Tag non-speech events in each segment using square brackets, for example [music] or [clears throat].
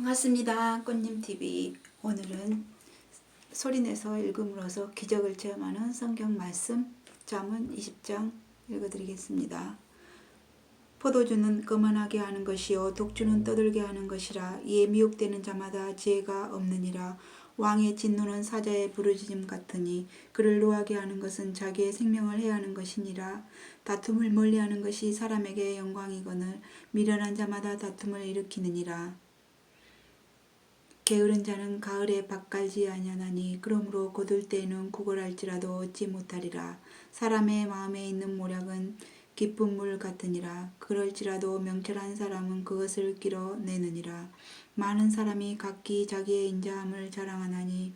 반갑습니다. 꽃님TV. 오늘은 소리내서 읽음으로써 기적을 체험하는 성경 말씀 잠언 20장 읽어드리겠습니다. 포도주는 거만하게 하는 것이요 독주는 떠들게 하는 것이라 이에 미혹되는 자마다 지혜가 없느니라 왕의 진노는 사자의 부르짖음 같으니 그를 노하게 하는 것은 자기의 생명을 해하는 것이니라 다툼을 멀리하는 것이 사람에게 영광이거늘 미련한 자마다 다툼을 일으키느니라 게으른 자는 가을에 밭갈지 아니하나니 그러므로 거둘 때에는 구걸할지라도 얻지 못하리라. 사람의 마음에 있는 모략은 깊은 물 같으니라. 그럴지라도 명철한 사람은 그것을 끼러내느니라. 많은 사람이 각기 자기의 인자함을 자랑하나니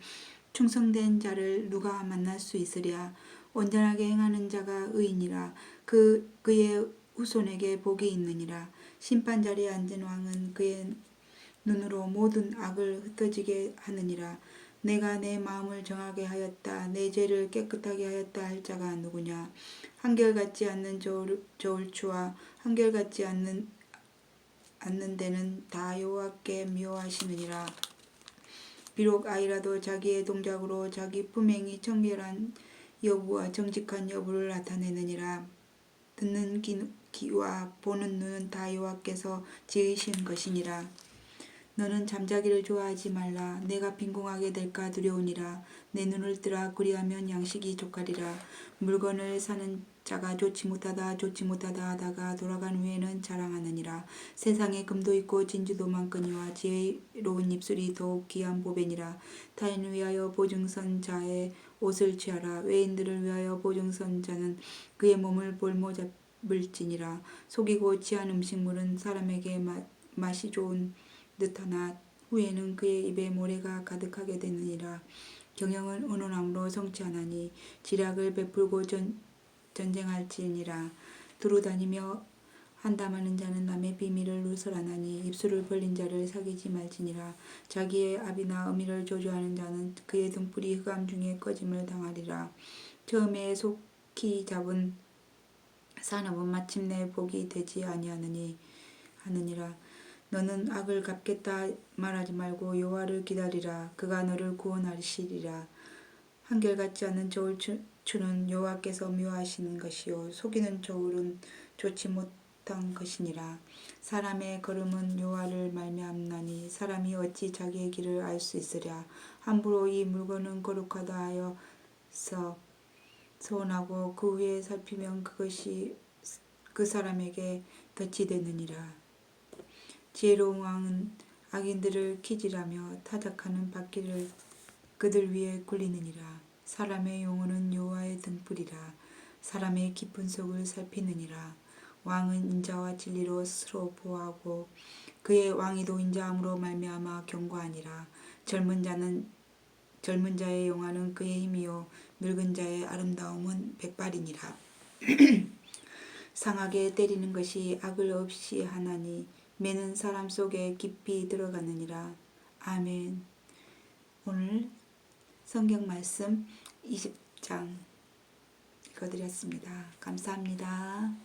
충성된 자를 누가 만날 수 있으랴. 온전하게 행하는 자가 의인이라. 그 그의 후손에게 복이 있느니라. 심판 자리에 앉은 왕은 그의 눈으로 모든 악을 흩어지게 하느니라. 내가 내 마음을 정하게 하였다. 내 죄를 깨끗하게 하였다 할 자가 누구냐. 한결같지 않는 저울, 저울추와 한결같지 않는 않는 데는 다 여호와께 미워하시느니라. 비록 아이라도 자기의 동작으로 자기 품행이 청결한 여부와 정직한 여부를 나타내느니라. 듣는 귀, 귀와 보는 눈은 다 여호와께서 지으신 것이니라. 너는 잠자기를 좋아하지 말라. 내가 빈궁하게 될까 두려우니라. 내 눈을 뜨라 그리하면 양식이 족하리라. 물건을 사는 자가 좋지 못하다 좋지 못하다 하다가 돌아간 후에는 자랑하느니라. 세상에 금도 있고 진주도 많거니와 지혜로운 입술이 더욱 귀한 보배니라. 타인을 위하여 보증선 자의 옷을 취하라. 외인들을 위하여 보증선 자는 그의 몸을 볼모 잡을지니라. 속이고 취한 음식물은 사람에게 맛, 맛이 좋은 듯하나 후에는 그의 입에 모래가 가득하게 되느니라. 경영은 언어나무로 성취하나니 지략을 베풀고 전, 전쟁할지니라. 두루 다니며 한담하는 자는 남의 비밀을 누설하나니 입술을 벌린 자를 사귀지 말지니라. 자기의 아비나 어미를 조조하는 자는 그의 등불이 흑암 중에 꺼짐을 당하리라. 처음에 속히 잡은 산업은 마침내 복이 되지 아니하느니 하느니라. 너는 악을 갚겠다 말하지 말고 여호와를 기다리라. 그가 너를 구원하시리라. 한결같지 않은 저울 추는 여호와께서 미워하시는 것이요. 속이는 저울은 좋지 못한 것이니라. 사람의 걸음은 여호와를 말미암나니 사람이 어찌 자기의 길을 알 수 있으랴. 함부로 이 물건은 거룩하다 하여서 서운하고 그 후에 살피면 그것이 그 사람에게 덫이 되느니라 지혜로운 왕은 악인들을 키질하며 타작하는 바퀴를 그들 위에 굴리느니라. 사람의 영혼은 여호와의 등불이라. 사람의 깊은 속을 살피느니라. 왕은 인자와 진리로 스스로 보호하고 그의 왕위도 인자함으로 말미암아 경고하니라. 젊은 자는 젊은 자의 영화는 그의 힘이요 늙은 자의 아름다움은 백발이니라. [clears throat] 상하게 때리는 것이 악을 없이 하나니 매는 사람 속에 깊이 들어가느니라. 아멘. 오늘 성경 말씀 20장 읽어드렸습니다. 감사합니다.